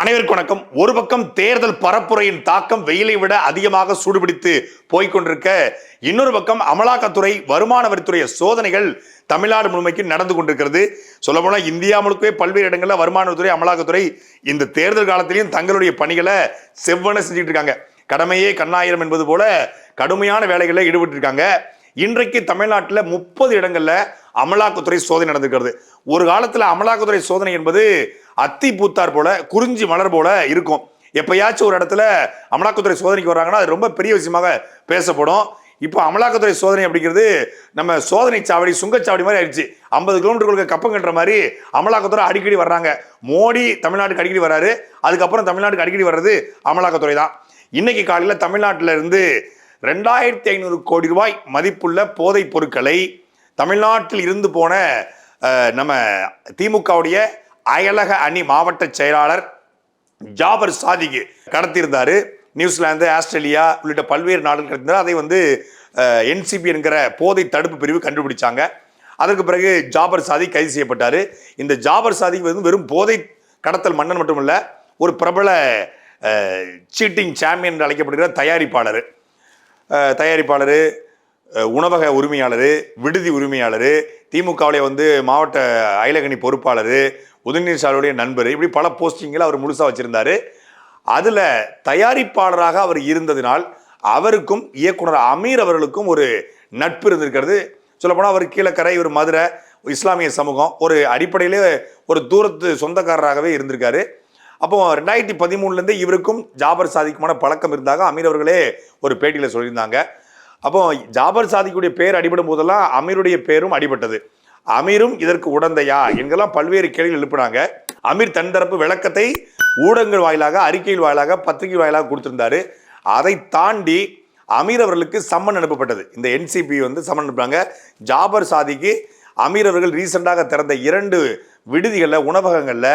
அனைவருக்கும் வணக்கம். ஒரு பக்கம் தேர்தல் பரப்புரையின் தாக்கம் வெயிலை விட அதிகமாக சூடுபிடித்து போய்க்கொண்டிருக்க இன்னொரு பக்கம் அமலாக்கத்துறை வருமான வரித்துறை சோதனைகள் தமிழ்நாடு முழுமைக்கு நடந்து கொண்டிருக்கிறது. சொல்லப்போனால் இந்தியா முழுக்கவே பல்வேறு இடங்களில் வருமானத்துறை அமலாக்கத்துறை இந்த தேர்தல் காலத்திலையும் தங்களுடைய பணிகளை செவ்வன செஞ்சுட்டு இருக்காங்க. கடமையே கண்ணாயிரம் என்பது போல கடுமையான வேலைகளில் ஈடுபட்டு இருக்காங்க இன்றைக்கு தமிழ்நாட்டில் முப்பது இடங்களில் அமலாக்கத்துறை சோதனை நடந்திருக்கிறது. ஒரு காலத்தில் அமலாக்கத்துறை சோதனை என்பது அத்தி பூத்தார் போல குறிஞ்சி மலர் போல இருக்கும். எப்பயாச்சும் ஒரு இடத்துல அமலாக்கத்துறை சோதனைக்கு வராங்கன்னா அது ரொம்ப பெரிய விஷயமாக பேசப்படும். இப்போ அமலாக்கத்துறை சோதனை அப்படிங்கிறது நம்ம சோதனை சாவடி சுங்கச்சாவடி மாதிரி ஆயிடுச்சு. ஐம்பது கிலோமீட்டருக்குள்ள கப்பம் கட்டுற மாதிரி அமலாக்கத்துறை அடிக்கடி வர்றாங்க. மோடி தமிழ்நாட்டுக்கு அடிக்கடி வர்றாரு. அதுக்கப்புறம் தமிழ்நாட்டுக்கு அடிக்கடி வர்றது அமலாக்கத்துறை தான். இன்னைக்கு காலையில் தமிழ்நாட்டில் இருந்து ரெண்டாயிரத்தி ஐநூறு கோடி ரூபாய் மதிப்புள்ள போதைப் பொருட்களை தமிழ்நாட்டில் இருந்து போன நம்ம திமுகவுடைய அயலக அணி மாவட்ட செயலாளர் ஜாபர் சாதிக்கு கடத்தியிருந்தார். நியூசிலாந்து ஆஸ்திரேலியா உள்ளிட்ட பல்வேறு நாடுகள் கடத்தினார் அதை வந்து என்சிபி என்கிற போதை தடுப்பு பிரிவு கண்டுபிடிச்சாங்க. அதற்கு பிறகு ஜாபர் சாதி கைது செய்யப்பட்டார். இந்த ஜாபர் சாதி வந்து வெறும் போதை கடத்தல் மன்னன் மட்டுமல்ல ஒரு பிரபல சீட்டிங் சாம்பியன் என்று அழைக்கப்படுகிற தயாரிப்பாளர். தயாரிப்பாளர் உணவக உரிமையாளர் விடுதி உரிமையாளர் திமுகவிலே வந்து மாவட்ட அயலகணி பொறுப்பாளர் உதயநீர் சாலையுடைய நண்பர் இப்படி பல போஸ்டிங்கில் அவர் முழுசாக வச்சுருந்தாரு. அதில் தயாரிப்பாளராக அவர் இருந்ததினால் அவருக்கும் இயக்குனர் அமீர் அவர்களுக்கும் ஒரு நட்பு இருந்திருக்கிறது. சொல்லப்போனால் அவர் கீழக்கரை ஒரு மதுரை இஸ்லாமிய சமூகம் ஒரு அடிப்படையிலே ஒரு தூரத்து சொந்தக்காரராகவே இருந்திருக்காரு. அப்போ ரெண்டாயிரத்தி பதிமூணுலேருந்து இவருக்கும் ஜாபர் சாதிக்குமான பழக்கம் இருந்தாங்க. அமீர் அவர்களே ஒரு பேட்டியில் சொல்லியிருந்தாங்க. அப்போ ஜாபர் சாதிக்குடைய பேர் அடிபடும் போதெல்லாம் அமீருடைய பேரும் அடிபட்டது. அமீரும் இதற்கு உடந்தையா? என்கெல்லாம் பல்வேறு கேள்விகள் எழுப்பினாங்க. அமீர் தன் தரப்பு விளக்கத்தை ஊடகங்கள் வாயிலாக அறிக்கைகள் வாயிலாக பத்திரிகை வாயிலாக கொடுத்திருந்தாரு. அதை தாண்டி அமீர் அவர்களுக்கு சம்மன் அனுப்பப்பட்டது. இந்த என்சிபி வந்து சம்மன் அனுப்புறாங்க ஜாபர் சாதிக்கு அமீர் அவர்கள் ரீசெண்டாக திறந்த இரண்டு விடுதிகளில் உணவகங்களில்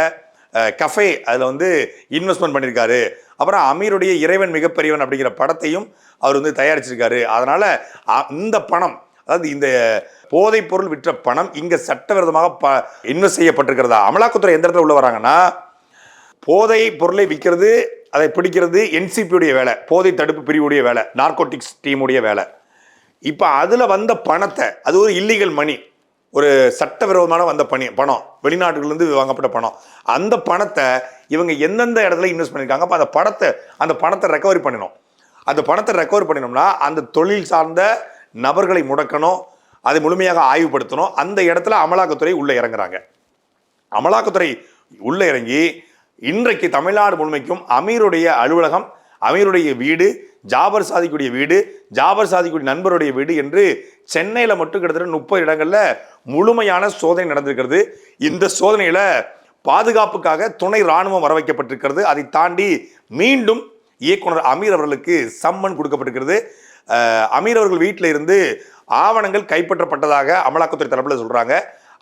கஃபே அதில் வந்து இன்வெஸ்ட்மெண்ட் பண்ணியிருக்காரு அப்புறம் அமீருடைய இறைவன் மிகப்பெரியவன் அப்படிங்கிற படத்தையும் அவர் வந்து தயாரிச்சிருக்காரு. அதனால் இந்த பணம் அதாவது இந்த போதைப் பொருள் விற்ற பணம் இங்கே சட்டவிரோதமாக ப இன்வெஸ்ட் செய்யப்பட்டிருக்கிறதா? அமலாக்கத்துறை எந்த இடத்துல உள்ள வராங்கன்னா போதை பொருளை விற்கிறது அதை பிடிக்கிறது என்சிபியுடைய வேலை போதை தடுப்பு பிரிவுடைய வேலை நார்கோட்டிக்ஸ் டீமுடைய வேலை. இப்போ அதில் வந்த பணத்தை அது ஒரு இல்லீகல் மணி ஒரு சட்டவிரோதமான வந்த பணி பணம். வெளிநாடுகள்லேருந்து வாங்கப்பட்ட பணம். அந்த பணத்தை இவங்க எந்தெந்த இடத்துல இன்வெஸ்ட் பண்ணியிருக்காங்க அப்போ அந்த பணத்தை அந்த பணத்தை ரெக்கவரி பண்ணணும் அந்த பணத்தை ரெக்கவரி பண்ணினோம்னா அந்த தொழில் சார்ந்த நபர்களை முடக்கணும் அதை முழுமையாக ஆய்வுபடுத்தணும். அந்த இடத்துல அமலாக்கத்துறை உள்ளே இறங்குறாங்க. அமலாக்கத்துறை உள்ள இறங்கி இன்றைக்கு தமிழ்நாடு முழுமைக்கும் அமீருடைய அலுவலகம் அமீருடைய வீடு ஜாபர் சாதிக்குடைய வீடு ஜாபர் சாதிக்குடைய நண்பருடைய வீடு என்று சென்னையில் மட்டும் கிட்டத்தட்ட முப்பது இடங்களில் முழுமையான சோதனை நடந்திருக்கிறது. இந்த சோதனையில் பாதுகாப்புக்காக துணை ராணுவம் வர வைக்கப்பட்டிருக்கிறது அதை தாண்டி மீண்டும் இயக்குனர் அமீர் அவர்களுக்கு சம்மன் கொடுக்கப்பட்டிருக்கிறது. அமீர் அவர்கள் வீட்டில் இருந்து ஆவணங்கள் கைப்பற்றப்பட்டதாக அமலாக்கத்துறை தரப்பில் சொல்கிறாங்க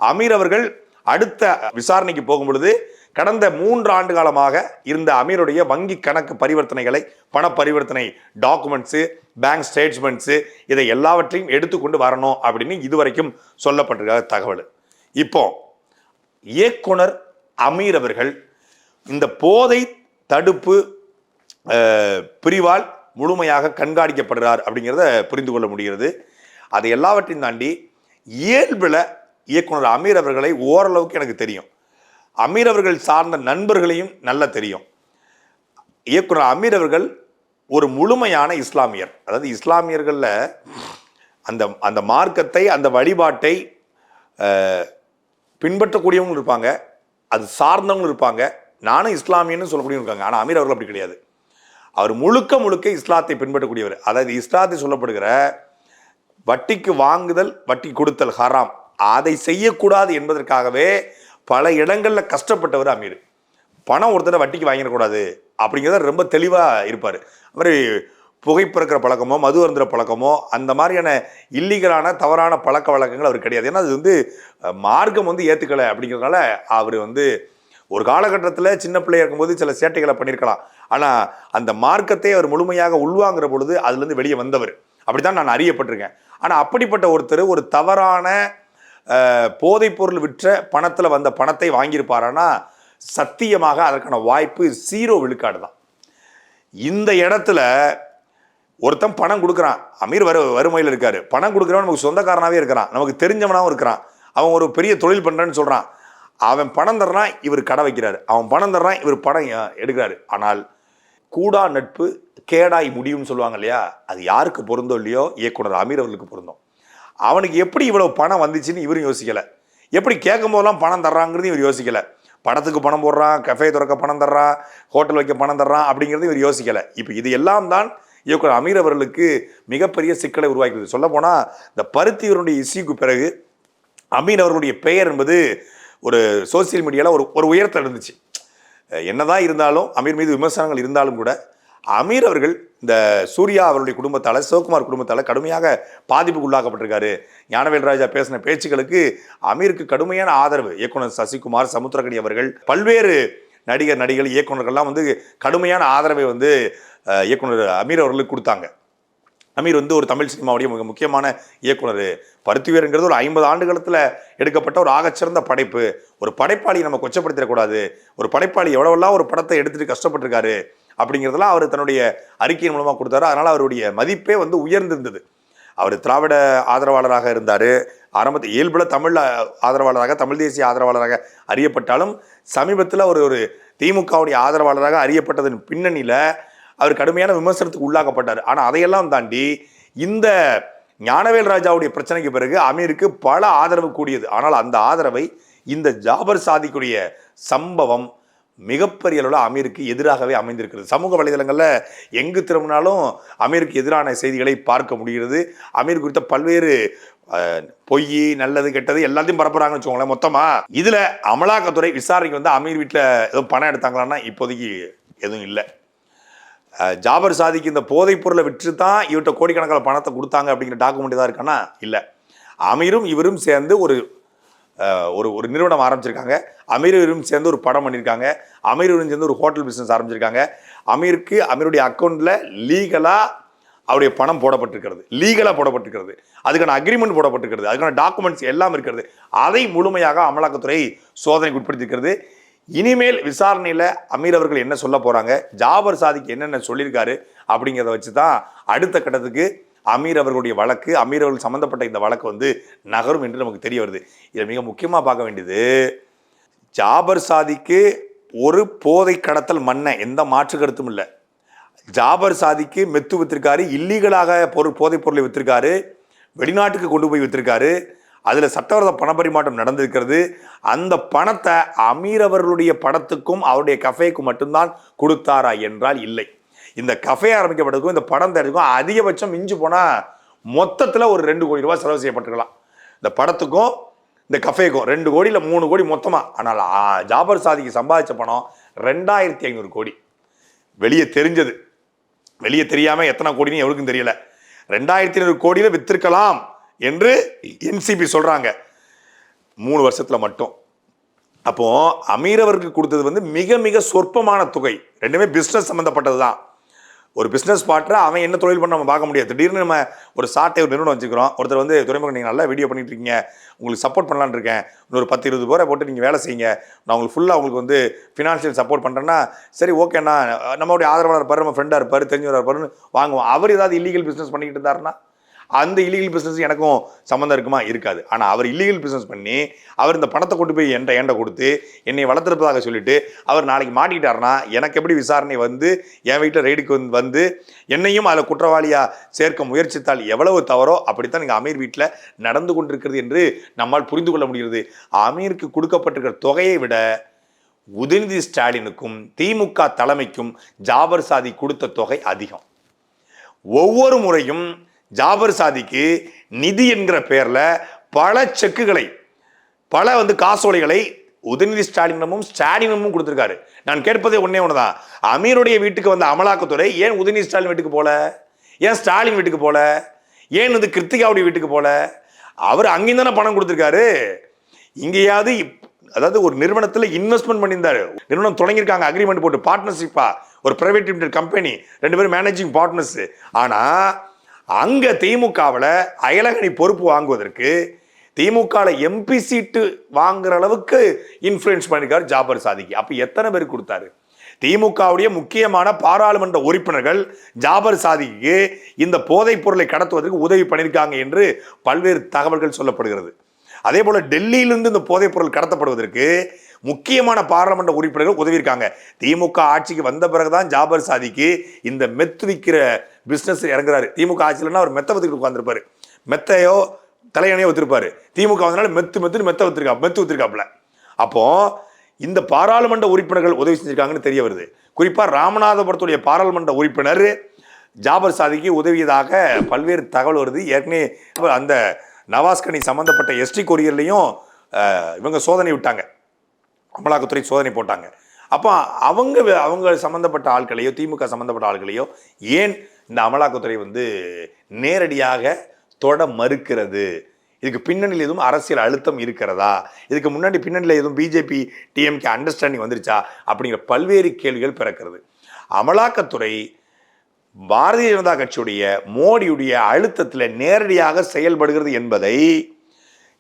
அமீர் அவர்கள் அடுத்த விசாரணைக்கு போகும் பொழுது கடந்த மூன்று ஆண்டு காலமாக இருந்த அமீருடைய வங்கி கணக்கு பரிவர்த்தனைகளை பண பரிவர்த்தனை டாக்குமெண்ட்ஸு பேங்க் ஸ்டேட்மெண்ட்ஸு இதை எல்லாவற்றையும் எடுத்துக்கொண்டு வரணும் அப்படின்னு இதுவரைக்கும் சொல்லப்பட்டிருக்க தகவல். இப்போ இயக்குனர் அமீர் அவர்கள் இந்த போதை தடுப்பு பிரிவால் முழுமையாக கண்காணிக்கப்படுறார் அப்படிங்கிறத புரிந்து கொள்ள முடிகிறது. அதை எல்லாவற்றையும் தாண்டி இயல்பில் இயக்குனர் அமீர் அவர்களை ஓரளவுக்கு எனக்கு தெரியும். அமீர் அவர்கள் சார்ந்த நண்பர்களையும் நல்லா தெரியும். இயக்குனர் அமீர் அவர்கள் ஒரு முழுமையான இஸ்லாமியர். அதாவது இஸ்லாமியர்களில் அந்த அந்த மார்க்கத்தை அந்த வழிபாட்டை பின்பற்றக்கூடியவங்களும் இருப்பாங்க. அது சார்ந்தவங்களும் இருப்பாங்க. நானும் இஸ்லாமியன்னு சொல்லக்கூடியவங்க இருக்காங்க. ஆனால் அமீர் அவர்கள் அப்படி கிடையாது. அவர் முழுக்க முழுக்க இஸ்லாத்தை பின்பற்றக்கூடியவர். அதாவது இஸ்லாத்தை சொல்லப்படுகிற வட்டிக்கு வாங்குதல் வட்டி கொடுத்தல் ஹராம். அதை செய்யக்கூடாது என்பதற்காகவே பல இடங்களில் கஷ்டப்பட்டவர் அமீர். பணம் ஒருத்தர வட்டிக்கு வாங்கிடக்கூடாது அப்படிங்கிறத ரொம்ப தெளிவாக இருப்பார். அது மாதிரி புகைப்பிறக்கிற பழக்கமோ மது அருந்துற பழக்கமோ அந்த மாதிரியான இல்லீகலான தவறான பழக்க வழக்கங்கள் அவர் கிடையாது. ஏன்னா அது வந்து மார்க்கம் வந்து ஏற்றுக்கலை அப்படிங்கிறதுனால அவர் வந்து ஒரு காலகட்டத்தில் சின்ன பிள்ளையா இருக்கும்போது சில சேட்டைகளை பண்ணியிருக்கலாம் ஆனால் அந்த மார்க்கத்தை அவர் முழுமையாக உள்வாங்குற பொழுது அதுலேருந்து வெளியே வந்தவர். அப்படி தான் நான் அறியப்பட்டிருக்கேன். ஆனால் அப்படிப்பட்ட ஒருத்தர் ஒரு தவறான போதைப்பொருள் விற்ற பணத்தில் வந்த பணத்தை வாங்கியிருப்பாரானா சத்தியமாக அதற்கான வாய்ப்பு ஜீரோ விழுக்காடு தான். இந்த இடத்துல ஒருத்தன் பணம் கொடுக்குறான். அமீர் வரு வறுமையில் இருக்கார். பணம் கொடுக்குறவன் நமக்கு சொந்தக்காரனாகவே இருக்கிறான். நமக்கு தெரிஞ்சவனாகவும் இருக்கிறான். அவன் ஒரு பெரிய தொழில் பண்ணுறேன்னு சொல்கிறான் அவன் பணம் தர்றான் இவர் கடை வைக்கிறாரு. அவன் பணம் தர்றான் இவர் பணம் எடுக்கிறாரு. ஆனால் கூடா நட்பு கேடாய் முடியும்னு சொல்லுவாங்க இல்லையா? அது யாருக்கு பொருந்தோ இல்லையோ? இயக்குனர் அமீர் அவர்களுக்கு பொருந்தும். அவனுக்கு எப்படி இவ்வளவு பணம் வந்துச்சுன்னு இவரும் யோசிக்கலை. எப்படி கேட்கும் போதெல்லாம் பணம் தர்றாங்கிறது இவர் யோசிக்கலை. படத்துக்கு பணம் போடுறான் கஃபே திறக்க பணம் தர்றான் ஹோட்டல் வைக்க பணம் தர்றான் அப்படிங்கிறது இவர் யோசிக்கலை. இப்போ இது எல்லாம் தான் இயக்குனர் அமீர் அவர்களுக்கு மிகப்பெரிய சிக்கலை உருவாக்கிறது சொல்ல போனால் இந்த பருத்தியவருடைய இசைக்கு பிறகு அமீர் அவர்களுடைய பெயர் என்பது ஒரு சோசியல் மீடியாவில் ஒரு ஒரு உயரத்தில் இருந்துச்சு. என்னதான் இருந்தாலும் அமீர் மீது விமர்சனங்கள் இருந்தாலும் கூட அமீர் அவர்கள் இந்த சூர்யா அவருடைய குடும்பத்தால் சிவகுமார் குடும்பத்தால் கடுமையாக பாதிப்புக்கு உள்ளாக்கப்பட்டிருக்காரு ஞானவேல் ராஜா பேசின பேச்சுக்களுக்கு அமீருக்கு கடுமையான ஆதரவு. இயக்குனர் சசிகுமார் சமுத்திரகனி அவர்கள் பல்வேறு நடிகர் நடிகர் இயக்குனர்கள்லாம் வந்து கடுமையான ஆதரவை வந்து இயக்குனர் அமீர் அவர்களுக்கு கொடுத்தாங்க. அமீர் வந்து ஒரு தமிழ் சினிமாவுடைய மிக முக்கியமான இயக்குனர். பருத்திவீரங்கிறது ஒரு ஐம்பது ஆண்டுகளத்தில் எடுக்கப்பட்ட ஒரு ஆகச்சிறந்த படைப்பு. ஒரு படைப்பாளியை நம்ம கொச்சப்படுத்திடக்கூடாது. ஒரு படைப்பாளி எவ்வளவெல்லாம் ஒரு படத்தை எடுத்துட்டு கஷ்டப்பட்டிருக்காரு. அப்படிங்கிறதெல்லாம் அவர் தன்னுடைய அறிக்கையின் மூலமாக கொடுத்தாரு. அதனால் அவருடைய மதிப்பே வந்து உயர்ந்திருந்தது. அவர் திராவிட ஆதரவாளராக இருந்தார். ஆரம்பத்தில் இயல்புல தமிழ் ஆதரவாளராக தமிழ் தேசிய ஆதரவாளராக அறியப்பட்டாலும் சமீபத்தில் ஒரு ஒரு திமுகவுடைய ஆதரவாளராக அறியப்பட்டதன் பின்னணியில் அவர் கடுமையான விமர்சனத்துக்கு உள்ளாக்கப்பட்டார். ஆனால் அதையெல்லாம் தாண்டி இந்த ஞானவேல் ராஜாவுடைய பிரச்சனைக்கு பிறகு அமீருக்கு பல ஆதரவு கூடியது. ஆனால் அந்த ஆதரவை இந்த ஜாபர் சாதிக்குடைய சம்பவம் மிகப்பெரிய அளவில் அமீருக்கு எதிராகவே அமைந்திருக்கிறது. சமூக வலைதளங்களில் எங்கு திரும்பினாலும் அமீருக்கு எதிரான செய்திகளை பார்க்க முடிகிறது. அமீர் குறித்த பல்வேறு பொய் நல்லது கெட்டது எல்லாத்தையும் பரப்புறாங்கன்னு வச்சுக்கோங்களேன் மொத்தமா. இதுல அமலாக்கத்துறை விசாரணைக்கு வந்து அமீர் வீட்டில் ஏதோ பணம் எடுத்தாங்களான்னா இப்போதைக்கு எதுவும் இல்லை. ஜாபர் சாதிக்கு இந்த போதைப் பொருளை விற்று தான் இவர்கிட்ட கோடிக்கணக்கான பணத்தை கொடுத்தாங்க அப்படிங்கிற டாக்குமெண்ட் தான் இருக்கானா? இல்லை. அமீரும் இவரும் சேர்ந்து ஒரு ஒரு ஒரு நிறுவனம் ஆரம்பிச்சிருக்காங்க. அமீரும் சேர்ந்து ஒரு படம் பண்ணியிருக்காங்க அமீரும் சேர்ந்து ஒரு ஹோட்டல் பிஸ்னஸ் ஆரம்பிச்சிருக்காங்க. அமீருக்கு அமீருடைய அக்கௌண்ட்டில் லீகலாக அவருடைய பணம் போடப்பட்டிருக்கிறது. லீகலாக போடப்பட்டிருக்கிறது. அதுக்கான அக்ரிமெண்ட் போடப்பட்டிருக்கிறது. அதுக்கான டாக்குமெண்ட்ஸ் எல்லாம் இருக்கிறது. அதை முழுமையாக அமலாக்கத்துறை சோதனைக்கு உட்படுத்தியிருக்கிறது. இனிமேல் விசாரணையில் அமீர் அவர்கள் என்ன சொல்ல போகிறாங்க ஜாபர் சாதிக்கு என்னென்ன சொல்லியிருக்காரு? அப்படிங்கிறத வச்சு தான் அடுத்த கட்டத்துக்கு அமீர் அவர்களுடைய வழக்கு அமீர் அவர்கள் சம்மந்தப்பட்ட இந்த வழக்கு வந்து நகரும் என்று நமக்கு தெரிய வருது. இதில் மிக முக்கியமாக பார்க்க வேண்டியது ஜாபர் சாதிக்கு ஒரு போதை கடத்தல் மண்ணை எந்த மாற்று கருத்தும் இல்லை. ஜாபர் சாதிக்கு மெத்து வித்திருக்காரு இல்லீகலாக பொருள் போதைப் பொருளை வித்திருக்காரு வெளிநாட்டுக்கு கொண்டு போய் வித்திருக்காரு அதில் சட்டவிரோத பணப்பரிமாற்றம் நடந்திருக்கிறது. அந்த பணத்தை அமீர் அவர்களுடைய படத்துக்கும் அவருடைய கஃபேக்கும் மட்டும்தான் கொடுத்தாரா என்றால் இல்லை. இந்த கஃபே ஆரம்பிக்கப்பட்டதுக்கும் இந்த படம் தயாரிக்கும் அதிகபட்சம் மிஞ்சு போனால் மொத்தத்தில் ஒரு ரெண்டு கோடி ரூபா செலவு செய்யப்பட்டிருக்கலாம். இந்த படத்துக்கும் இந்த கஃபேக்கும் ரெண்டு கோடி இல்லை மூணு கோடி மொத்தமாக ஆனால் ஜாபர் சாதிக்கு சம்பாதிச்ச பணம் ரெண்டாயிரத்தி ஐநூறு கோடி. வெளியே தெரிஞ்சது. வெளியே தெரியாமல் எத்தனை கோடின்னு எவருக்கும் தெரியல. ரெண்டாயிரத்தி ஐநூறு கோடியில் வித்திருக்கலாம் என்று என்சிபி சொல்கிறாங்க மூணு வருஷத்தில் மட்டும். அப்போது அமீரவருக்கு கொடுத்தது வந்து மிக மிக சொற்பமான தொகை. ரெண்டுமே பிஸ்னஸ் சம்மந்தப்பட்டது தான் ஒரு பிஸ்னஸ் பார்ட்னர் அவன் என்ன தொழில் பண்ண நம்ம பார்க்க முடியாது. திடீர்னு நம்ம ஒரு சாட்டை ஒரு நிறுவனம் வச்சுக்கிறோம் ஒருத்தர் வந்து துறைமுகம் நீங்கள் நல்லா வீடியோ பண்ணிட்டு இருக்கீங்க உங்களுக்கு சப்போர்ட் பண்ணலான்னு இருக்கேன். இன்னொரு பத்து இருபது பேரை போட்டு நீங்கள் வேலை செய்யுங்க. நான் உங்களுக்கு ஃபுல்லாக உங்களுக்கு வந்து ஃபினான்ஷியல் சப்போர்ட் பண்ணுறேன்னா சரி ஓகேண்ணா நம்மளுடைய ஆதரவாளர் இருப்பார் நம்ம ஃப்ரெண்டாக இருப்பார் தெரிஞ்சவராக இருப்பாருன்னு வாங்குவோம். அவர் ஏதாவது இல்லீகல் பிஸ்னஸ் பண்ணிக்கிட்டு இருந்தாருன்னா அந்த இல்லீகல் பிஸ்னஸ் எனக்கும் சம்மந்தம் இருக்குமா? இருக்காது. ஆனால் அவர் இல்லீகல் பிஸ்னஸ் பண்ணி அவர் இந்த பணத்தை கொண்டு போய் என்கிட்ட ஏண்ட கொடுத்து என்னை வளர்த்துருப்பதாக சொல்லிட்டு அவர் நாளைக்கு மாட்டிக்கிட்டாருன்னா எனக்கு எப்படி விசாரணை வந்து என் வீட்டில் ரெய்டுக்கு வந்து வந்து என்னையும் அதில் குற்றவாளியாக சேர்க்க முயற்சித்தால் எவ்வளவு தவறோ அப்படித்தான் இங்கே அமீர் வீட்டில் நடந்து கொண்டிருக்கிறது என்று நம்மால் புரிந்து கொள்ள முடிகிறது. அமீருக்கு கொடுக்கப்பட்டிருக்கிற தொகையை விட உதயநிதி ஸ்டாலினுக்கும் திமுக தலைமைக்கும் ஜாபர் சாதி கொடுத்த தொகை அதிகம். ஒவ்வொரு முறையும் ஜாபர் சாதிக்கு நிதி என்கிற பெயரில் பல செக்குகளை பல வந்து காசோலைகளை உதயநிதி ஸ்டாலினமும் ஸ்டாலினமும் கொடுத்துருக்காரு. நான் கேட்பதே ஒன்றே ஒன்று தான் அமீருடைய வீட்டுக்கு வந்த அமலாக்கத்துறை ஏன் உதயநிதி ஸ்டாலின் வீட்டுக்கு போல? ஏன் ஸ்டாலின் வீட்டுக்கு போல? ஏன் வந்து கிருத்திகாவுடைய வீட்டுக்கு போல? அவர் அங்கேயும் தானே பணம் கொடுத்துருக்காரு. இங்கேயாவது இப்- அதாவது ஒரு நிறுவனத்தில் இன்வெஸ்ட்மெண்ட் பண்ணியிருந்தாரு. நிறுவனம் தொடங்கியிருக்காங்க அக்ரிமெண்ட் போட்டு பார்ட்னர்ஷிப்பா ஒரு பிரைவேட் லிமிடெட் கம்பெனி ரெண்டு பேரும் மேனேஜிங் பார்ட்னர்ஸ் ஆனால் அங்கே திமுகவில் அயலகணி பொறுப்பு வாங்குவதற்கு திமுகவில் எம்பி சீட்டு வாங்குற அளவுக்கு இன்ஃப்ளூயன்ஸ் பண்ணியிருக்காரு ஜாபர் சாதிக்கு. அப்போ எத்தனை பேர் கொடுத்தாரு? திமுகவுடைய முக்கியமான பாராளுமன்ற உறுப்பினர்கள் ஜாபர் சாதிக்கு இந்த போதைப் பொருளை கடத்துவதற்கு உதவி பண்ணியிருக்காங்க என்று பல்வேறு தகவல்கள் சொல்லப்படுகிறது. அதே போல் டெல்லியிலிருந்து இந்த போதைப் பொருள் கடத்தப்படுவதற்கு முக்கியமான பாராளுமன்ற உறுப்பினர்கள் உதவியிருக்காங்க. திமுக ஆட்சிக்கு வந்த பிறகுதான் ஜாபர் சாதிக்கு இந்த மெத்து விற்கிற பிஸ்னஸ் இறங்குறாரு. திமுக ஆட்சியில்னா அவர் மெத்த வத்துக்கிட்டு உட்காந்துருப்பாரு மெத்தையோ தலையணையோ வச்சிருப்பாரு திமுக வந்தனால மெத்து மெத்துன்னு மெத்த வச்சிருக்கா மெத்து வச்சிருக்காப்ல அப்போ இந்த பாராளுமன்ற உறுப்பினர்கள் உதவி செஞ்சிருக்காங்கன்னு தெரிய வருது. குறிப்பாக ராமநாதபுரத்துடைய பாராளுமன்ற உறுப்பினர் ஜாபர் சாதிக்கு உதவியதாக பல்வேறு தகவல் வருது. ஏற்கனவே அந்த நவாஸ்கனி சம்பந்தப்பட்ட எஸ்டி கொரியர்லையும் இவங்க சோதனை விட்டாங்க. அமலாக்கத்துறை சோதனை போட்டாங்க. அப்போ அவங்க அவங்க சம்மந்தப்பட்ட ஆட்களையோ திமுக சம்மந்தப்பட்ட ஆட்களையோ ஏன் இந்த அமலாக்கத்துறை வந்து நேரடியாக தொட மறுக்கிறது. இதுக்கு பின்னணியில் எதுவும் அரசியல் அழுத்தம் இருக்கிறதா? இதுக்கு முன்னாடி பின்னணியில் எதுவும் பிஜேபி டிஎம்கே அண்டர்ஸ்டாண்டிங் வந்துருச்சா? அப்படிங்கிற பல்வேறு கேள்விகள் பிறக்கிறது. அமலாக்கத்துறை பாரதிய ஜனதா கட்சியுடைய மோடியுடைய அழுத்தத்தில் நேரடியாக செயல்படுகிறது என்பதை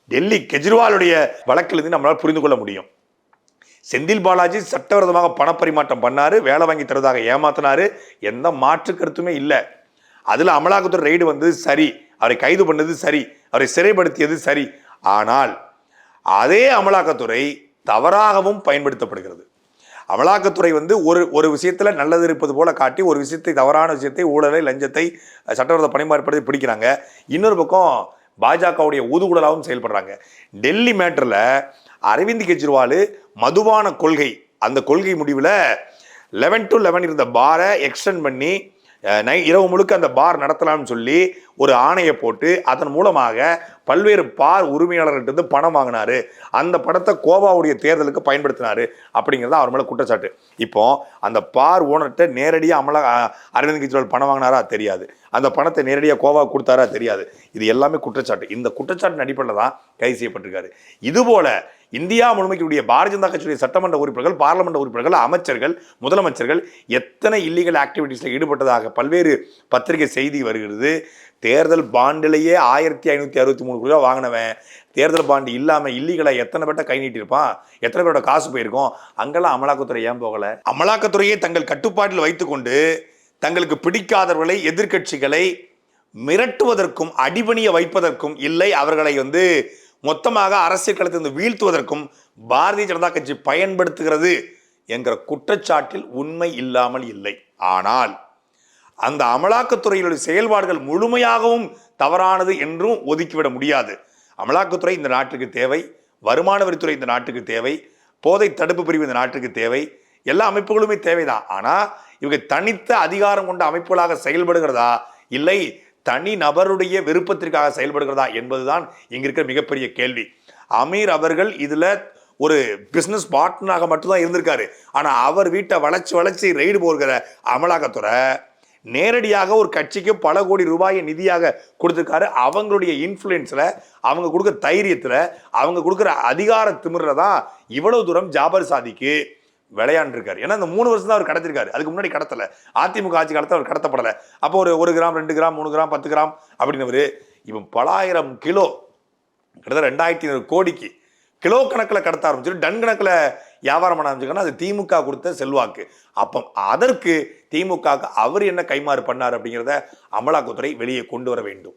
டெல்லி கெஜ்ரிவாலுடைய வழக்கிலிருந்து நம்மளால் புரிந்து கொள்ள முடியும். செந்தில் பாலாஜி சட்டவிரோதமாக பணப்பரிமாற்றம் பண்ணாரு வேலை வாங்கி தருவதாக ஏமாத்தினாரு. எந்த மாற்று கருத்துமே இல்லை. அதில் அமலாக்கத்துறை ரெய்டு வந்தது சரி அவரை கைது பண்ணது சரி அவரை சிறைப்படுத்தியது சரி. ஆனால் அதே அமலாக்கத்துறை தவறாகவும் பயன்படுத்தப்படுகிறது. அமலாக்கத்துறை வந்து ஒரு ஒரு விஷயத்தில் நல்லது இருப்பது போல காட்டி ஒரு விஷயத்தை தவறான விஷயத்தை ஊழலை லஞ்சத்தை சட்டவிரோத பணிமாறுப்பதை பிடிக்கிறாங்க. இன்னொரு பக்கம் பாஜகவுடைய ஊதுகுடலாகவும் செயல்படுறாங்க. டெல்லி மேட்டரில் அரவிந்த் கெஜ்ரிவால் மதுபான கொள்கை. அந்த கொள்கை முடிவில் லெவன் டு லெவன் இருந்த பாரை எக்ஸ்டெண்ட் பண்ணி நை இரவு முழுக்க அந்த பார் நடத்தலாம்னு சொல்லி ஒரு ஆணையை போட்டு அதன் மூலமாக பல்வேறு பார் உரிமையாளர்கிட்ட பணம் வாங்கினாரு. அந்த பணத்தை கோவாவுடைய தேர்தலுக்கு பயன்படுத்தினாரு அப்படிங்கிறது அவர் மேலே குற்றச்சாட்டு. இப்போ அந்த பார் ஓனர்கிட்ட நேரடியாக அமலா அரவிந்த் கெஜ்ரிவால் பணம் வாங்கினாரா தெரியாது. அந்த பணத்தை நேரடியாக கோவா கொடுத்தாரா தெரியாது. இது எல்லாமே குற்றச்சாட்டு. இந்த குற்றச்சாட்டின் அடிப்படையில் தான் கைது செய்யப்பட்டிருக்காரு. இதுபோல் இந்தியா முழுமைக்குடைய பாரதிய ஜனதா கட்சியுடைய சட்டமன்ற உறுப்பினர்கள் பார்லமெண்ட் உறுப்பினர்கள் அமைச்சர்கள் முதலமைச்சர்கள் எத்தனை இல்லீகல் ஆக்டிவிட்டீஸில் ஈடுபட்டதாக பல்வேறு பத்திரிகை செய்தி வருகிறது. தேர்தல் பாண்டிலேயே ஆயிரத்தி ஐநூற்றி அறுபத்தி மூணு ரூபா வாங்கினவன் தேர்தல் பாண்டு இல்லாமல் இல்லீகலாக எத்தனை பேர்ட்ட கை நீட்டிருப்பான் எத்தனை பேரோட காசு போயிருக்கோம் அங்கெல்லாம் அமலாக்கத்துறை ஏன் போகலை? அமலாக்கத்துறையை தங்கள் கட்டுப்பாட்டில் வைத்துக்கொண்டு தங்களுக்கு பிடிக்காதவர்களை எதிர்க்கட்சிகளை மிரட்டுவதற்கும் அடிபணிய வைப்பதற்கும் இல்லை அவர்களை வந்து மொத்தமாக அரசியல் களத்திலிருந்து வீழ்த்துவதற்கும் பாரதிய ஜனதா கட்சி பயன்படுத்துகிறது என்கிற குற்றச்சாட்டில் உண்மை இல்லாமல் இல்லை. ஆனால் அந்த அமலாக்கத்துறையினுடைய செயல்பாடுகள் முழுமையாகவும் தவறானது என்றும் ஒதுக்கிவிட முடியாது. அமலாக்கத்துறை இந்த நாட்டுக்கு தேவை வருமான வரித்துறை இந்த நாட்டுக்கு தேவை போதை தடுப்பு பிரிவு இந்த நாட்டுக்கு தேவை எல்லா அமைப்புகளுமே தேவைதான். ஆனால் இவங்க தனித்த அதிகாரம் கொண்ட அமைப்புகளாக செயல்படுகிறதா? இல்லை தனி நபருடைய விருப்பத்திற்காக செயல்படுகிறதா என்பதுதான் இங்க இருக்கிற மிகப்பெரிய கேள்வி. அமீர் அவர்கள் இதுல ஒரு பிசினஸ் பார்ட்னராக மட்டும்தான் இருந்திருக்காரு. ஆனா அவர் வீட்டை வளைச்சு வளைச்சு ரெய்டு போகிற அமலாக்கத்துறை நேரடியாக ஒரு கட்சிக்கு பல கோடி ரூபாயை நிதியாக கொடுத்துருக்காரு. அவங்களுடைய இன்ஃப்ளூயன்ஸில் அவங்க கொடுக்குற தைரியத்தில் அவங்க கொடுக்குற அதிகார திமிரில் தான் இவ்வளவு தூரம் ஜாபர் சாதிக்கு விளையாண்டுருக்காரு. ஏன்னா இந்த மூணு வருஷம் தான் அவர் கடத்திருக்காரு. அதுக்கு முன்னாடி கடத்தலை. அதிமுக ஆட்சி காலத்தில் அவர் கடத்தப்படலை. அப்போ ஒரு ஒரு கிராம் ரெண்டு கிராம் மூணு கிராம் பத்து கிராம் அப்படின்னவர் இவன் பலாயிரம் கிலோ கிட்டத்தட்ட ரெண்டாயிரத்தி ஐநூறு கோடிக்கு கிலோ கணக்கில் கடத்த ஆரம்பிச்சிட்டு டன் கணக்கில் வியாபாரம் பண்ண ஆரம்பிச்சிருக்காங்கன்னா அது திமுக கொடுத்த செல்வாக்கு. அப்போ அதற்கு திமுக அவர் என்ன கைமாறு பண்ணார் அப்படிங்கிறத அமலாக்கத்துறை வெளியே கொண்டு வர வேண்டும்.